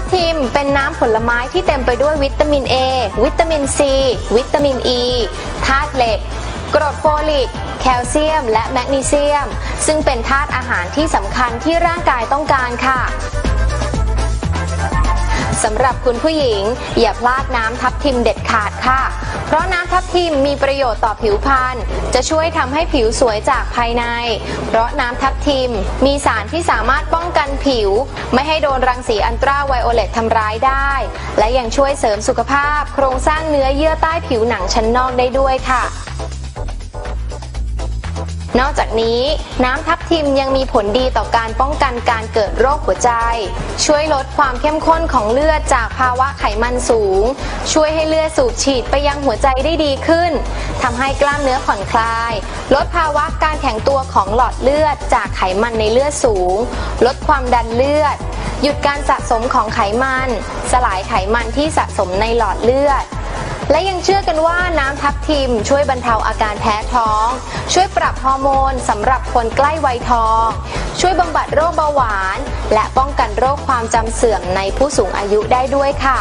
ทับทิมเป็นน้ำผลไม้ที่เต็มไปด้วยวิตามิน A วิตามิน C วิตามิน E ธาตุเหล็ก กรดโฟลิก แคลเซียม และแมกนีเซียม ซึ่งเป็นธาตุอาหารที่สำคัญที่ร่างกายต้องการค่ะสำหรับคุณผู้หญิง อย่าพลาดน้ำทับทิมเด็ดขาดค่ะ เพราะ ทิมมีประโยชน์ต่อผิวพรรณจะช่วยทำให้ผิวสวยจากภายใน เพราะน้ำทับทิม มีสารที่สามารถป้องกันผิว ไม่ให้โดนรังสีอันตราไวโอเลตทำร้ายได้ และยังช่วยเสริมสุขภาพ โครงสร้างเนื้อเยื่อใต้ผิวหนังชั้นนอกได้ด้วยค่ะ นอกจากนี้น้ำทับทิมยังมีผลดีต่อการป้องกันการเกิดโรคหัวใจ ช่วยลดความเข้มข้นของเลือดจากภาวะไขมันสูง ช่วยให้เลือดสูบฉีดไปยังหัวใจได้ดีขึ้นทำให้กล้ามเนื้อผ่อนคลาย ลดภาวะการแข็งตัวของหลอดเลือดจากไขมันในเลือดสูง ลดความดันเลือด หยุดการสะสมของไขมัน สลายไขมันที่สะสมในหลอดเลือด และยังเชื่อกันว่าน้ำทับทิมช่วยบรรเทาอาการแพ้ท้อง ช่วยปรับฮอร์โมนสำหรับคนใกล้วัยทอง ช่วยบำบัดโรคเบาหวาน และป้องกันโรคความจำเสื่อมในผู้สูงอายุได้ด้วยค่ะ